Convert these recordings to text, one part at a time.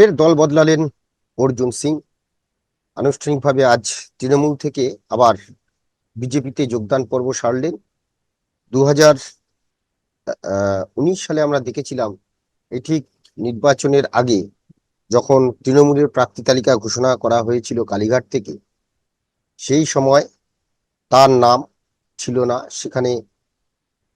ফের দল বদলালেন অর্জুন সিং। আনুষ্ঠানিকভাবে আজ তৃণমূল থেকে আবার বিজেপিতে যোগদান পর্ব সারলেন। দু উনিশ সালে আমরা দেখেছিলাম এই ঠিক নির্বাচনের আগে যখন তৃণমূলের প্রার্থী তালিকা ঘোষণা করা হয়েছিল কালীঘাট থেকে, সেই সময় তার নাম ছিল না। সেখানে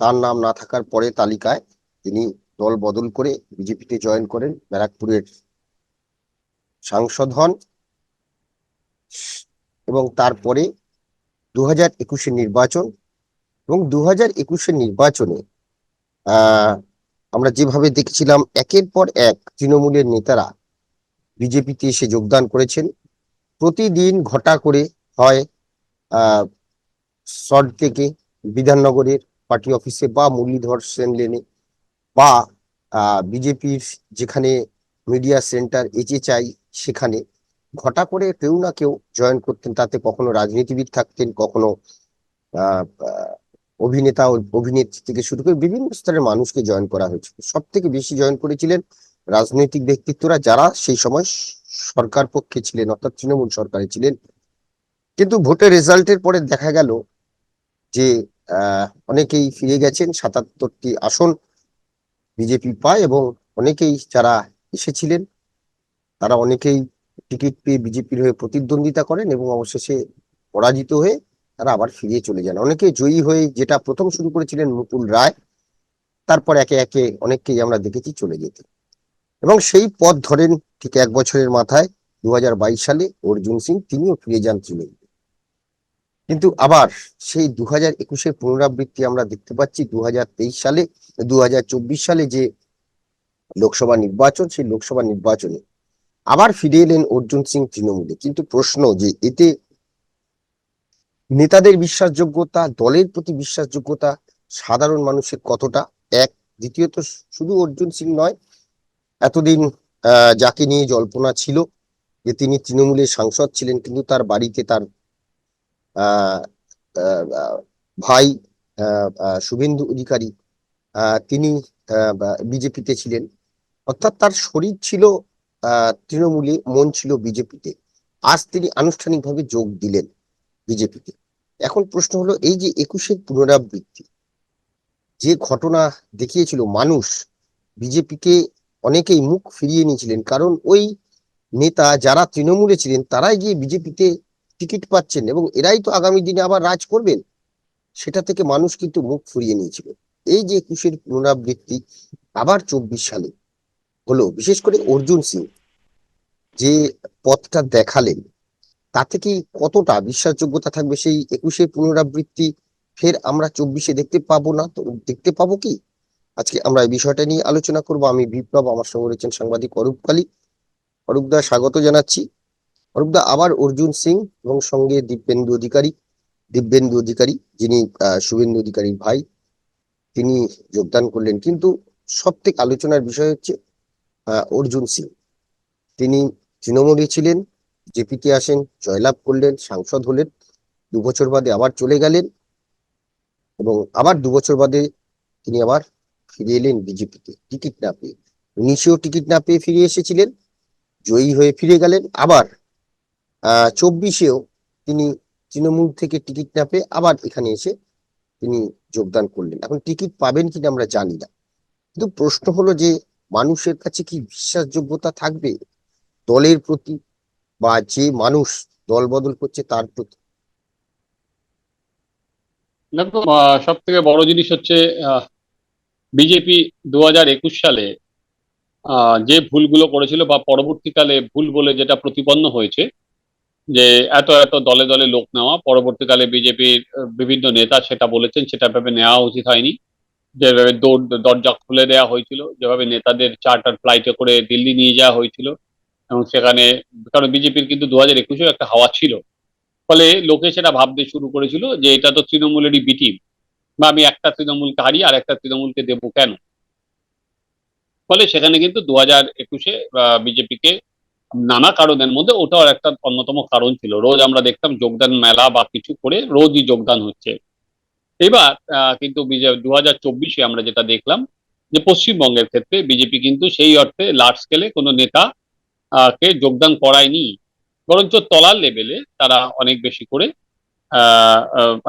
তার নাম না থাকার পরে তালিকায় তিনি দল বদল করে বিজেপিতে জয়েন করেন। ব্যারাকপুরের সাংসদ হন এবং তারপরে দু হাজার একুশের নির্বাচন এবং দু হাজার একুশের নির্বাচনে আমরা যেভাবে দেখেছিলাম একের পর এক তৃণমূলের নেতারা বিজেপিতে এসে যোগদান করেছেন। প্রতিদিন ঘটা করে হয় সল্ট থেকে বিধাননগরের পার্টি অফিসে বা মুরলীধর সেন লেনে বা বিজেপির যেখানে মিডিয়া সেন্টার চাই সেখানে ঘটা করে কেউ না কেউ জয়েন করতেন, তাতে কখনো রাজনীতিবিদ থাকতেন, কখনো অভিনেতা অভিনেত্রী থেকে শুরু করে বিভিন্ন স্তরের মানুষকে জয়েন করা হয়েছিল। সব থেকে বেশি জয়েন করেছিলেন রাজনৈতিক ব্যক্তিত্বরা যারা সেই সময় সরকার পক্ষে ছিলেন, অর্থাৎ তৃণমূল সরকারে ছিলেন। কিন্তু ভোটের রেজাল্টের পরে দেখা গেল যে অনেকেই ফিরে গেছেন, সাতাত্তরটি আসন বিজেপি পায় এবং অনেকেই যারা এসেছিলেন তারা অনেকেই টিকিট পেয়ে বিজেপির হয়ে প্রতিদ্বন্দ্বিতা করেন এবং অবশেষে পরাজিত হয়ে তারা আবার ফিরিয়ে চলে যান। অনেকে জয়ী হয়ে যেটা প্রথম শুরু করেছিলেন মুকুল রায়, তারপর একে একে অনেককেই আমরা দেখেছি চলে যেতে। এবং সেই পথ ধরেন ঠিক এক বছরের মাথায় দু হাজার বাইশ সালে অর্জুন সিং, তিনিও ফিরে যান তৃণমূল কিন্তু আবার সেই দু হাজার একুশের পুনরাবৃত্তি আমরা দেখতে পাচ্ছি দু হাজার তেইশ সালে দু হাজার চব্বিশ সালে যে লোকসভা নির্বাচন, সেই লোকসভা নির্বাচনে আবার ফিরে এলেন অর্জুন সিং তৃণমূলে। কিন্তু প্রশ্ন যে এতে নেতাদের বিশ্বাসযোগ্যতা, দলের প্রতি বিশ্বাসযোগ্যতা সাধারণ মানুষের কতটা? এক। দ্বিতীয়ত, শুধু অর্জুন সিং নয়, এতদিন যাকে নিয়ে জল্পনা ছিল যে তিনি তৃণমূলের সাংসদ ছিলেন, কিন্তু তার বাড়িতে তার ভাই শুভেন্দু অধিকারী তিনি বিজেপিতে ছিলেন। অর্থাৎ তার শরীর ছিল তৃণমূলে মন ছিল বিজেপিতে। আজ তিনি আনুষ্ঠানিকভাবে যোগ দিলেন বিজেপিতে এখন প্রশ্ন হলো, এই যে একুশের পুনরাবৃত্তি, যে ঘটনা দেখিয়েছিল মানুষ, বিজেপিকে অনেকেই মুখ ফিরিয়ে নিয়েছিলেন। কারণ ওই নেতা যারা তৃণমূলে ছিলেন, তারাই গিয়ে বিজেপিতে টিকিট পাচ্ছেন এবং এরাই তো আগামী দিনে আবার রাজ করবেন। সেটা থেকে মানুষ কিন্তু মুখ ফুরিয়ে নিয়েছিল। এই যে একুশের পুনরাবৃত্তি, আবার চব্বিশ সালে হলো, বিশেষ করে অর্জুন সিং, যে পথটা দেখালেন, তাতে কি কতটা বিশ্বাসযোগ্যতা থাকবে সেই একুশে পুনরাবৃত্তি? ফের আমরা চব্বিশে দেখতে পাবো না? তো দেখতে পাবো কি? আজকে আমরা এই বিষয়টা নিয়ে আলোচনা করব। আমি বিপ্লব, আমার সঙ্গে রয়েছেন সাংবাদিক অরূপ কালী। অরূপদা স্বাগত জানাচ্ছি। অরূপদা আবার অর্জুন সিং এবং সঙ্গে দিব্যেন্দু অধিকারী দিব্যেন্দু অধিকারী, যিনি শুভেন্দু অধিকারীর ভাই, তিনি যোগদান করলেন। কিন্তু সব থেকে আলোচনার বিষয় হচ্ছে অর্জুন সিং। তিনি তৃণমূলে ছিলেন জেপিতে আসেন, জয়লাভ করলেন, সাংসদ হলেন দু বছর বাদে আবার চলে গেলেন এবং আবার দু বছর বাদে তিনি আবার ফিরে এলেন বিজেপিতে। টিকিট না পেয়ে। উনিশেও টিকিট না পেয়ে ফিরে এসেছিলেন, জয়ী হয়ে ফিরে গেলেন আবার। চব্বিশেও তিনি তৃণমূল থেকে টিকিট না পেয়ে আবার এখানে এসে তিনি যোগদান করলেন। এখন টিকিট পাবেন কিনা আমরা জানি না। কিন্তু প্রশ্ন হলো যে মানুষের কাছে কি বিশ্বাসযোগ্যতা থাকবে? দলের প্রতি বা যে মানুষ দল বদল করছে তার প্রতি? দেখো সব থেকে বড় জিনিস হচ্ছে বিজেপি দু হাজার একুশ সালে যে ভুলগুলো করেছিল বা পরবর্তীকালে ভুল বলে যেটা প্রতিপন্ন হয়েছে, যে এত এত দলে দলে লোক নেওয়া, পরবর্তীকালে বিজেপির বিভিন্ন নেতা সেটা বলেছেন, সেটা ভেবে নেওয়া উচিত হয়নি। যেভাবে দরজা খুলে দেওয়া হয়েছিল, যেভাবে নেতাদের চার্টার ফ্লাইটে করে দিল্লি নিয়ে যাওয়া হয়েছিল, এবং সেখানে, কারণ বিজেপির কিন্তু দু হাজার একটা হাওয়া ছিল। ফলে লোকে সেটা ভাবতে শুরু করেছিল যে এটা তো তৃণমূলেরই বিটিম বা আমি একটা তৃণমূলকে হারিয়ে আর একটা তৃণমূলকে দেবো কেন? ফলে সেখানে কিন্তু দু হাজার একুশে বিজেপিকে নানা কারণের মধ্যে ওটাও একটা অন্যতম কারণ ছিল। রোজ আমরা দেখতাম যোগদান মেলা বা কিছু করে রোজই যোগদান হচ্ছে। এবার কিন্তু দু হাজার চব্বিশে আমরা যেটা দেখলাম যে পশ্চিমবঙ্গের ক্ষেত্রে বিজেপি কিন্তু সেই অর্থে লার্জ স্কেলে কোনো নেতা কে যোগদান করায়নি। বরঞ্চ তলার লেভেলে তারা অনেক বেশি করে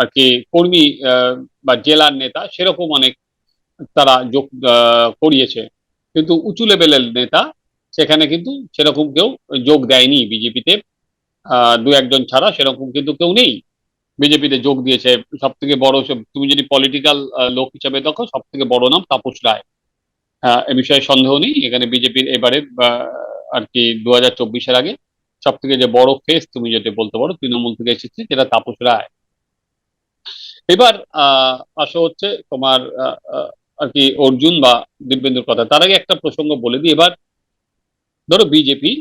আর কি কর্মী বা জেলার নেতা সেরকম অনেক তারা যোগ করিয়েছে। কিন্তু উঁচু লেভেলের নেতা সেখানে কিন্তু সেরকম কেউ যোগ দেয়নি বিজেপিতে। দু একজন ছাড়া সেরকম কিন্তু কেউ নেই। বিজেপিতে যোগ দিয়েছে সব থেকে বড় তুমি যদি পলিটিক্যাল লোক হিসাবে দেখো সব থেকে বড় নাম তাপস রায়। এ বিষয়ে সন্দেহ নেই, এখানে বিজেপির এবারে আর কি দু হাজার চব্বিশের আগে সব থেকে যে বড় ফেস তুমি যদি বলতে পারো, তৃণমূল থেকে এসেছে যেটা তাপস রায়। এবার, আহ, আসা হচ্ছে তোমার আর কি অর্জুন বা দিব্যেন্দুর কথা। তার আগে একটা প্রসঙ্গ বলে দিই, এবার ধরো বিজেপি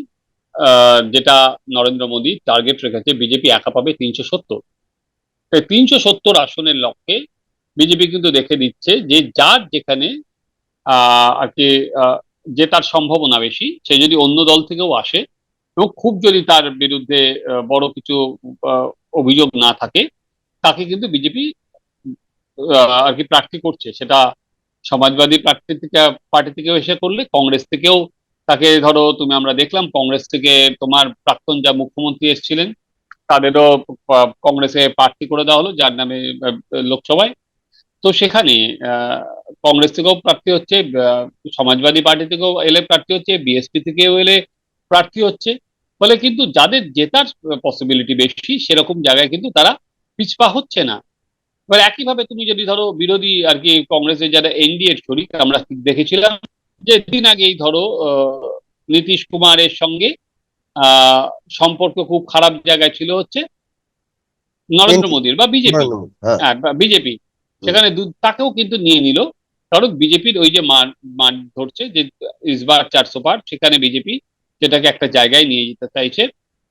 যেটা নরেন্দ্র মোদী টার্গেট রেখেছে, বিজেপি একা পাবে তিনশো সত্তর। তিনশো সত্তর আসনের লক্ষ্যে বিজেপি কিন্তু দেখে দিচ্ছে যে যার যেখানে আর কি আহ, জেতার সম্ভাবনা বেশি সে যদি অন্য দল থেকেও আসে এবং খুব যদি তার বিরুদ্ধে বড় কিছু অভিযোগ না থাকে তাকে কিন্তু বিজেপি আর কি প্রার্থী করছে। সেটা সমাজবাদী প্রার্থী থেকে পার্টি থেকেও এসে করলে কংগ্রেস থেকেও তাকে ধরো তুমি আমরা দেখলাম কংগ্রেস থেকে তোমার প্রাক্তন যা মুখ্যমন্ত্রী এসেছিলেন তাদেরও কংগ্রেসে প্রার্থী করে দেওয়া হলো, যার নামে লোকসভায়। তো সেখানে কংগ্রেস থেকেও প্রার্থী হচ্ছে সমাজবাদী পার্টি থেকেও এলে প্রার্থী হচ্ছে বিএসপি থেকেও এলে প্রার্থী হচ্ছে। ফলে কিন্তু যাদের জেতার পসিবিলিটি বেশি, সেরকম জায়গায় কিন্তু তারা পিছপা হচ্ছে না। এবার একইভাবে তুমি যদি ধরো বিরোধী আর কি কংগ্রেসের যারা এনডিএ শরিক, আমরা দেখেছিলাম যে দিন আগেই ধরো নীতিশ কুমারের সঙ্গে সম্পর্ক খুব খারাপ জায়গায় ছিল হচ্ছে নরেন্দ্র মোদীর বা বিজেপি। হ্যাঁ। হ্যাঁ বিজেপি। সেখানে তাকেও কিন্তু নিয়ে নিল। কারণ বিজেপির ওই যে মান মান ধরছে যে ইসবার চারশো পার সেখানে বিজেপি সেটাকে একটা জায়গায় নিয়ে যেতে চাইছে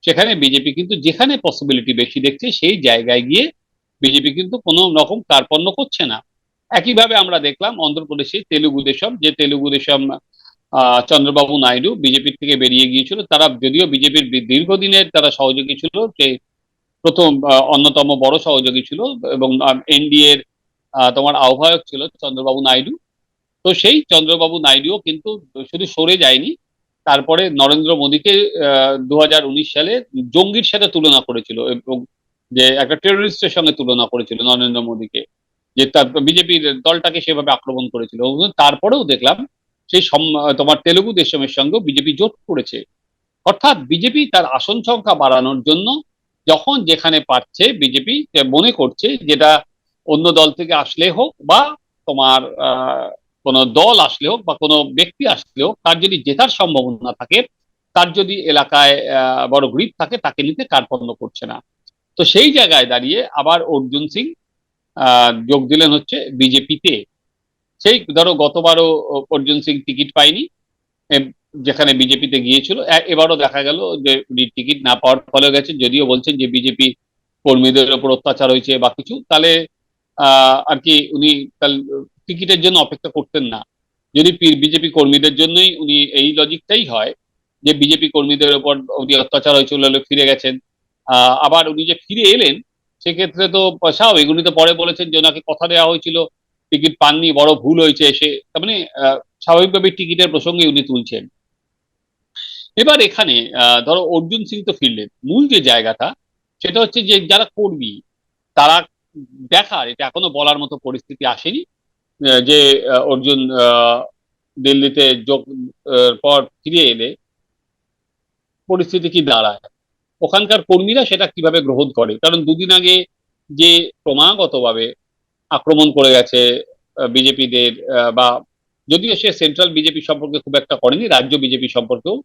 সেখানে বিজেপি কিন্তু যেখানে পসিবিলিটি বেশি দেখছে সেই জায়গায় গিয়ে বিজেপি কিন্তু কোনো রকম কার্পণ্য করছে না। একইভাবে আমরা দেখলাম অন্ধ্রপ্রদেশে তেলুগু দেশম যে তেলুগু দেশম চন্দ্রবাবু নাইডু বিজেপি থেকে বেরিয়ে গিয়েছিল। তারা যদিও বিজেপির দীর্ঘদিনের তারা সহযোগী ছিল, যে প্রথম অন্যতম বড় সহযোগী ছিল এবং এনডিএ এর তোমার আহ্বায়ক ছিল চন্দ্রবাবু নাইডু। তো সেই চন্দ্রবাবু নাইডুও কিন্তু শুধু সরে যায়নি, তারপরে নরেন্দ্র মোদীকে দু সালে জঙ্গির সাথে তুলনা করেছিল এবং যে একটা টেরোরিস্টের সঙ্গে তুলনা করেছিল নরেন্দ্র মোদীকে, যে তার বিজেপির দলটাকে সেভাবে আক্রমণ করেছিল তারপরেও দেখলাম সেই তোমার তেলুগু দেশমের সঙ্গে বিজেপি জোট করেছে। অর্থাৎ বিজেপি তার আসন সংখ্যা বাড়ানোর জন্য যখন যেখানে পাচ্ছে বিজেপি মনে করছে যেটা অন্য দল থেকে আসলে হোক বা তোমার কোনো দল আসলে হোক বা কোনো ব্যক্তি আসলে হোক, তার যদি জেতার সম্ভাবনা থাকে, তার যদি এলাকায় বড় গ্রিপ থাকে, তাকে নিতে কার্পণ্য করছে না। তো সেই জায়গায় দাঁড়িয়ে আবার অর্জুন সিং যোগ দিলেন হচ্ছে বিজেপিতে। সেই ধরো গতবারও অর্জুন সিং টিকিট পায়নি যেখানে বিজেপিতে গিয়েছিল। এবারও দেখা গেল যে উনি টিকিট না পাওয়ার ফলে গেছে। যদিও বলছেন যে বিজেপি কর্মীদের ওপর অত্যাচার হয়েছে বা কিছু, তাহলে আর কি উনি টিকিটের জন্য অপেক্ষা করতেন না। যদি বিজেপি কর্মীদের জন্যই উনি এই লজিকটাই হয় যে বিজেপি কর্মীদের ওপর উনি অত্যাচার হয়েছিল ফিরে গেছেন আবার উনি যে ফিরে এলেন, সেক্ষেত্রে তো স্বাভাবিক উনি তো পরে বলেছেন যে ওনাকে কথা দেওয়া হয়েছিল টিকিট পাননি, বড় ভুল হয়েছে এসে তার মানে স্বাভাবিকভাবে টিকিটের প্রসঙ্গে উনি তুলছেন। এবার এখানে ধরো অর্জুন সিং তো ফিরলেন। মূল যে জায়গাটা, সেটা হচ্ছে যে যারা কর্মী, তারা দেখার, এটা এখনও বলার মতো পরিস্থিতি আসেনি যে অর্জুন দিল্লিতে যোগ পর ফিরে এলে পরিস্থিতি কি দাঁড়ায়? ওখানকার কর্মীরা সেটা কীভাবে গ্রহণ করে? কারণ দুদিন আগে যে ক্রমাগতভাবে আক্রমণ করে গেছে বিজেপিদের বা যদিও সে সেন্ট্রাল বিজেপি সম্পর্কে খুব একটা করেনি রাজ্য বিজেপি সম্পর্কেও।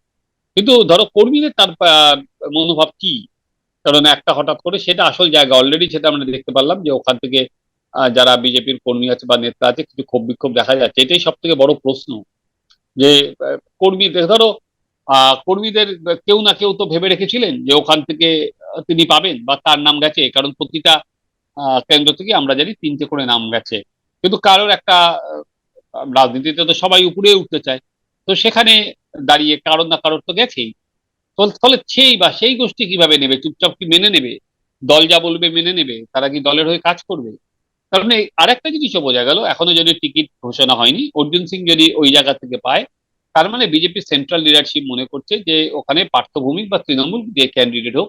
কিন্তু ধরো কর্মীদের তার মনোভাব কি? কারণ একটা হঠাৎ করে সেটা আসল জায়গা। অলরেডি সেটা আমরা দেখতে পারলাম যে ওখান থেকে যারা বিজেপির কর্মী আছে বা নেতা আছে কিছু ক্ষোভ বিক্ষোভ দেখা যাচ্ছে। এটাই সব থেকে বড় প্রশ্ন। যে আহ, কর্মী ধরো কর্মীদের কেউ না কেউ তো ভেবে রেখেছিলেন যে ওখান থেকে তিনি পাবেন বা তার নাম গেছে। কারণ প্রতিটা কেন্দ্র থেকে আমরা জানি তিনটে করে নাম গেছে। কিন্তু কারোর একটা রাজনীতিতে তো সবাই উপরে উঠতে চায়। তো সেখানে দাঁড়িয়ে কারোর না কারোর তো গেছেই। ফলে সেই বা সেই গোষ্ঠী কীভাবে নেবে, চুপচাপ কি মেনে নেবে? দল যা বলবে মেনে নেবে, তারা কি দলের হয়ে কাজ করবে? কারণ আরেকটা জিনিসও বোঝা গেল, এখনও যদি টিকিট ঘোষণা হয়নি, অর্জুন সিং যদি ওই জায়গা থেকে পায়, তার মানে বিজেপি সেন্ট্রাল লিডারশিপ মনে করছে যে ওখানে পার্থভূমিক বা তৃণমূল যে ক্যান্ডিডেট হোক,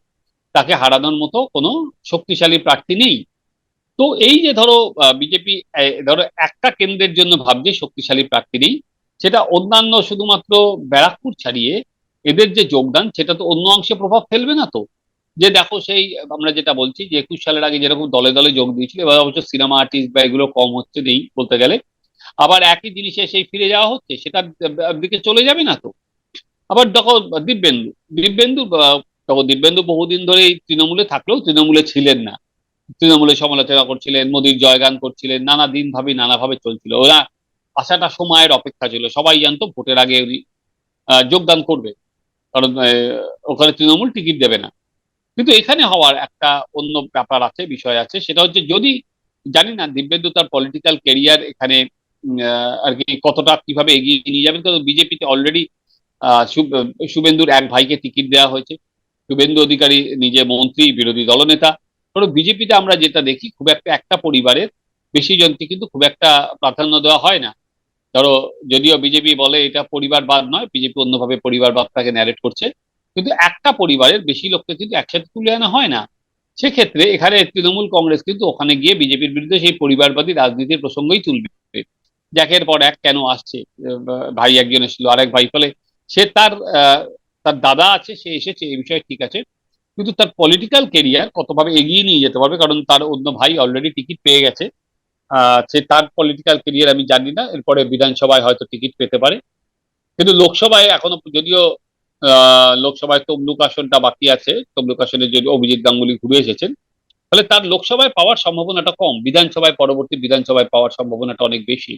তাকে হারানোর মতো কোনো শক্তিশালী প্রার্থী নেই। তো এই যে ধরো বিজেপি ধরো একটা কেন্দ্রের জন্য ভাবছে শক্তিশালী প্রার্থী নেই, সেটা অন্যান্য শুধুমাত্র ব্যারাকপুর ছাড়িয়ে এদের যে যোগদান, সেটা তো অন্য অংশে প্রভাব ফেলবে না তো? যে দেখো সেই, আমরা যেটা বলছি যে একুশ সালের আগে যেরকম দলে দলে যোগ দিয়েছিল, এবার অবশ্য সিনেমা আর্টিস্ট বা এগুলো কম হচ্ছে নেই বলতে গেলে। আবার একই জিনিসে সেই ফিরে যাওয়া হচ্ছে সেটার দিকে চলে যাবে না তো? আবার দেখো দিব্যেন্দু দিব্যেন্দু দেখো দিব্যেন্দু বহুদিন ধরেই তৃণমূলে থাকলেও তৃণমূলে ছিলেন না। তৃণমূলে সমালোচনা করছিলেন, মোদীর জয়গান করছিলেন, নানা দিন ভাবে, নানাভাবে চলছিল। ওরা আসাটা সময়ের অপেক্ষা ছিল। সবাই জানতো, ভোটের আগে উনি যোগদান করবে। কারণ ওখানে তৃণমূল টিকিট দেবে না। কিন্তু এখানে হওয়ার একটা অন্য ব্যাপার আছে, বিষয় আছে। সেটা হচ্ছে যদি, জানি না, দিব্যেন্দু তার পলিটিক্যাল ক্যারিয়ার এখানে আর কি কতটা কীভাবে এগিয়ে নিয়ে যাবেন। কারণ বিজেপিতে অলরেডি শুভেন্দুর এক ভাইকে টিকিট দেওয়া হয়েছে। শুভেন্দু অধিকারী নিজে মন্ত্রী, বিরোধী দলনেতা। ধরো বিজেপিতে আমরা যেটা দেখি, খুব একটা একটা পরিবারের বেশি জনকে কিন্তু খুব একটা প্রাধান্য দেওয়া হয় না। ধরো যদিও বিজেপি বলে এটা পরিবারবাদ নয়, বিজেপি অন্যভাবে পরিবারবাদটাকে ন্যারেট করছে, কিন্তু একটা পরিবারের বেশি লোককে কিন্তু একসাথে তুলে আনা হয় না। সেক্ষেত্রে এখানে তৃণমূল কংগ্রেস কিন্তু ওখানে গিয়ে বিজেপির বিরুদ্ধে সেই পরিবারবাদী রাজনীতির প্রসঙ্গই তুলবে। একের পর এক কেন আসছে ভাই একজন এসেছিল, আরেক ভাই, ফলে সে তার তার দাদা আছে, সে এসেছে, এই বিষয়ে ঠিক আছে। কিন্তু তার পলিটিক্যাল কেরিয়ার কতভাবে এগিয়ে নিয়ে যেতে পারবে? কারণ তার অন্য ভাই অলরেডি টিকিট পেয়ে গেছে। সে তার পলিটিক্যাল কেরিয়ার আমি জানি না। এরপরে বিধানসভায় হয়তো টিকিট পেতে পারে। কিন্তু লোকসভায় এখনও যদিও লোকসভায় তমলুক আসনটা বাকি আছে, তমলুক আসনে যদি অভিজিৎ গাঙ্গুলি ঘুরে এসেছেন, তাহলে তার লোকসভায় পাওয়ার সম্ভাবনাটা কম। বিধানসভায়, পরবর্তী বিধানসভায় পাওয়ার সম্ভাবনাটা অনেক বেশি।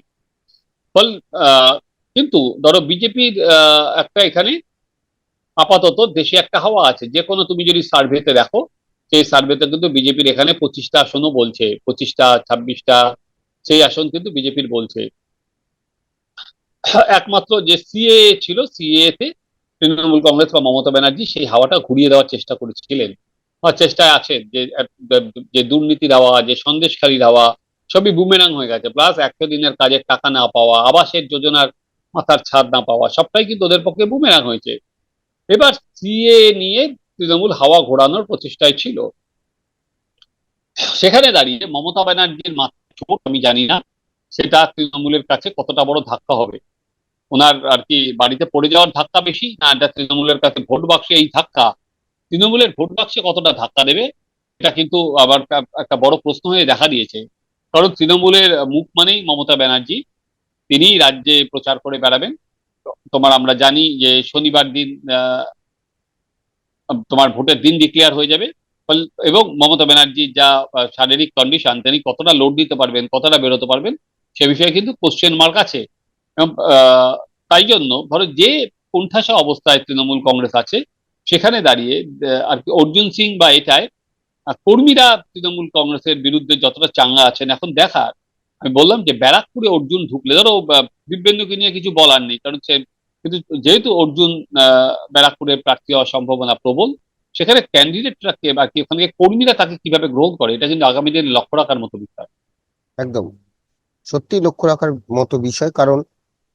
ফল কিন্তু ধরো বিজেপির একটা এখানে আপাতত দেশে একটা হাওয়া আছে। যে কোনো তুমি যদি সার্ভেতে দেখো, সেই সার্ভেতে কিন্তু বিজেপির এখানে পঁচিশটা আসনও বলছে। পঁচিশটা, ছাব্বিশটা, সেই আসন কিন্তু বিজেপির বলছে। একমাত্র যে সিএ ছিল সিএ তে তৃণমূল কংগ্রেস বা মমতা ব্যানার্জি সেই হাওয়াটা ঘুরিয়ে দেওয়ার চেষ্টা করেছিলেন। চেষ্টায় আছেন যে যে দুর্নীতির হাওয়া, যে সন্দেশখালীর হাওয়া, সবই বুমেরাং হয়ে গেছে। প্লাস একশো দিনের কাজের টাকা না পাওয়া, আবাসের যোজনার মাথার ছাদ না পাওয়া, সবটাই কিন্তু ওদের পক্ষে বুমেরাং হয়েছে। এবার সিএ নিয়ে তৃণমূল হাওয়া ঘোরানোর প্রচেষ্টায় ছিল। সেখানে দাঁড়িয়ে মমতা ব্যানার্জির চোট, আমি জানি না, সেটা তৃণমূলের কাছে কতটা বড় ধাক্কা হবে। ওনার আর কি বাড়িতে পড়ে যাওয়ার ধাক্কা বেশি, না এটা তৃণমূলের কাছে ভোট বাক্সে এই ধাক্কা। তৃণমূলের ভোট বাক্সে কতটা ধাক্কা দেবে, এটা কিন্তু আবার একটা বড় প্রশ্ন হয়ে দেখা দিয়েছে। কারণ তৃণমূলের মুখ মানেই মমতা ব্যানার্জি। তিনি রাজ্যে প্রচার করে বেড়াবেন। তোমার আমরা জানি যে শনিবার দিন তোমার ভোটের দিন ডিক্লেয়ার হয়ে যাবে। এবং মমতা ব্যানার্জির যা শারীরিক কন্ডিশন তিনি কতটা লোড দিতে পারবেন, কতটা বেরোতে পারবেন, সে বিষয়ে কিন্তু কোশ্চেন মার্ক আছে। তাই জন্য ধরো যে কোণঠাসা অবস্থায় তৃণমূল কংগ্রেস আছে, সেখানে দাঁড়িয়ে আর কি অর্জুন সিং বা এটায় কর্মীরা তৃণমূল কংগ্রেসের বিরুদ্ধে যতটা চাঙ্গা আছেন, এখন দেখার আমি বললাম যে ব্যারাকপুরে অর্জুন ঢুকলে, ধরো দিব্যেন্দুকে নিয়ে কিছু বলার নেই, কারণ সে কিন্তু যেহেতু অর্জুন ব্যারাকপুরের প্রার্থী হওয়ার সম্ভাবনা প্রবল, সেখানে ক্যান্ডিডেটরা কে বা ওখানে কর্মীরা তাকে কীভাবে গ্রহণ করে, এটা কিন্তু আগামী দিনে লক্ষ্য রাখার মতো বিষয়। একদম। সত্যি লক্ষ্য রাখার মতো বিষয়, কারণ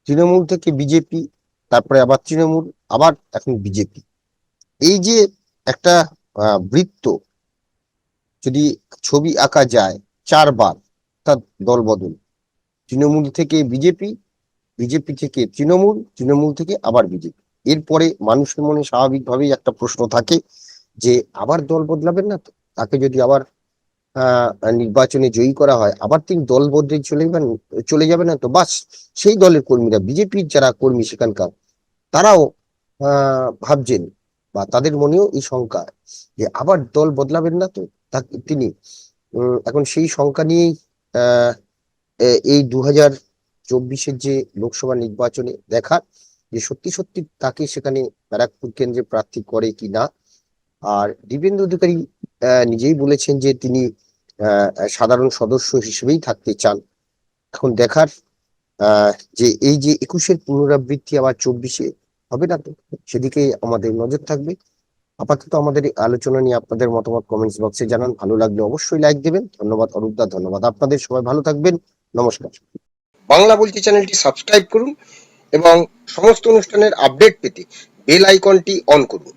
তৃণমূল থেকে বিজেপি, তারপরে আবার তৃণমূল, আবার এখন বিজেপি। এই যে একটা বৃত্ত, যদি ছবি আঁকা যায় চারবার তার দল বদল। তৃণমূল থেকে বিজেপি বিজেপি থেকে তৃণমূল তৃণমূল থেকে আবার বিজেপি। এরপরে মানুষের মনে স্বাভাবিকভাবেই একটা প্রশ্ন থাকে যে, আবার দল বদলাবেন না তো? তাকে যদি আবার নির্বাচনে জয়ী করা হয়, আবার তিনি দল বদলে চলে যাবেন, চলে যাবে না তো? বাস, সেই দলের কর্মীরা, বিজেপির যারা কর্মী সেখানকার, তারাও ভাবছেন বা তাদের মনেও এই শঙ্কা যে, আবার দল বদলাবেন না তো? তিনি এখন সেই শঙ্কা নিয়েই এই দু হাজার চব্বিশের যে লোকসভা নির্বাচনে দেখার যে সত্যি সত্যি তাকে সেখানে ব্যারাকপুর কেন্দ্রে প্রার্থী করে কি না। আর দিবেন্দু অধিকারী নিজেই বলেছেন যে তিনি সাধারণ সদস্য হিসেবেই থাকতে চান। এখন দেখার যে এই যে একুশের পুনরাবৃত্তি আবার চব্বিশে হবে না তো? সেদিকে আমাদের নজর থাকবে। আপাতত আমাদের এই আলোচনা নিয়ে আপনাদের মতামত কমেন্টস বক্সে জানান। ভালো লাগলে অবশ্যই লাইক দেবেন। ধন্যবাদ অরূপদা ধন্যবাদ আপনাদের। সবাই ভালো থাকবেন। নমস্কার। বাংলা বলছি চ্যানেলটি সাবস্ক্রাইব করুন এবং সমস্ত অনুষ্ঠানের আপডেট পেতে বেল আইকনটি অন করুন।